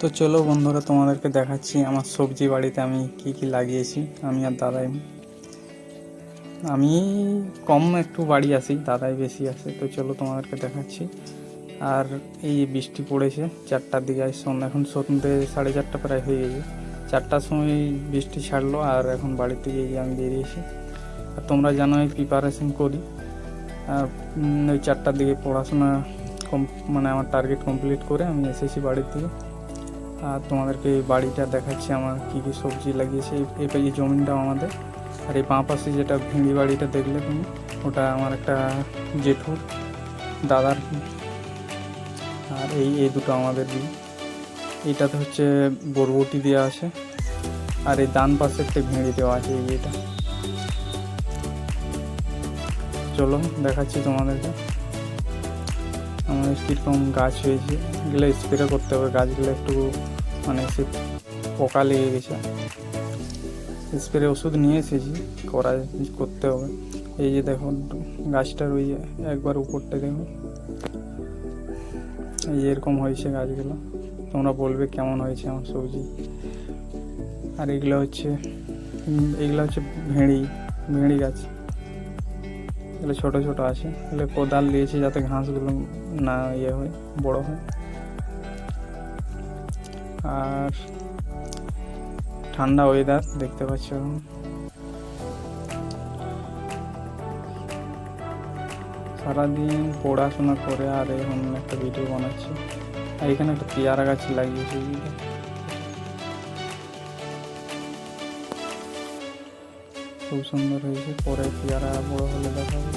তো চলো বন্ধুরা, তোমাদেরকে দেখাচ্ছি আমার সবজি বাড়িতে আমি কি কি লাগিয়েছি। আমি আর দাদাই, আমি কম একটু বাড়ি আসি দাদাই বেশি আসে তো চলো তোমাদেরকে দেখাচ্ছি। আর এই বৃষ্টি পড়েছে, চারটার দিকে আজ সন্ধ্যা এখন সন্ধ্যে সাড়ে চারটা প্রায় হয়ে গেছে। চারটার সময় বৃষ্টি ছাড়লো আর এখন বাড়ি থেকে এই আমি বেরিয়েছি। আর তোমরা জানো আমি প্রিপারেশন করি। আর ওই চারটার দিকে পড়াশোনা কম মানে আমার টার্গেট কমপ্লিট করে আমি এসেছি বাড়ির থেকে আর তোমাদেরকে এই বাড়িটা দেখাচ্ছি, আমার কী কী সবজি লাগিয়েছে, এই- জমিনটাও আমাদের। আর এই বাঁ পাশে যেটা ভেঙি বাড়িটা দেখলে তুমি, ওটা আমার একটা জেঠু দাদার আর এই এই দুটো আমাদের দিই এইটাতে হচ্ছে বরবটি দেওয়া আছে, আর এই ডান পাশে একটা ভেঙে দেওয়া আছে এই এটা চলো দেখাচ্ছি তোমাদেরকে। আমাদের কীরকম গাছ হয়েছে? এগুলো স্প্রে করতে হবে, গাছগুলো একটু মানে সে পোকা লেগে গেছে। স্প্রে ওষুধ নিয়ে এসেছি, করা করতে হবে। এই যে দেখো গাছটার ওই একবার উপরটা দেখো এই এরকম হয়েছে গাছগুলো। তোমরা বলবে কেমন হয়েছে আমার সবজি। আর এগুলো হচ্ছে এগুলো হচ্ছে ভেড়ি ভেড়ি গাছ। এগুলো ছোটো ছোটো আছে এগুলো কোদাল দিয়েছি যাতে ঘাসগুলো না ইয়ে হয়, বড় হয়। আর ঠান্ডা ওয়েদার দেখতে পাচ্ছ সারাদিন পড়াশোনা করে আর এখন একটা ভিডিও বানাচ্ছি। আর এখানে একটা পেয়ারা গাছ লাগিয়েছি খুব সুন্দর হয়েছে পরে পেয়ারা বড় হলে দেখাবো।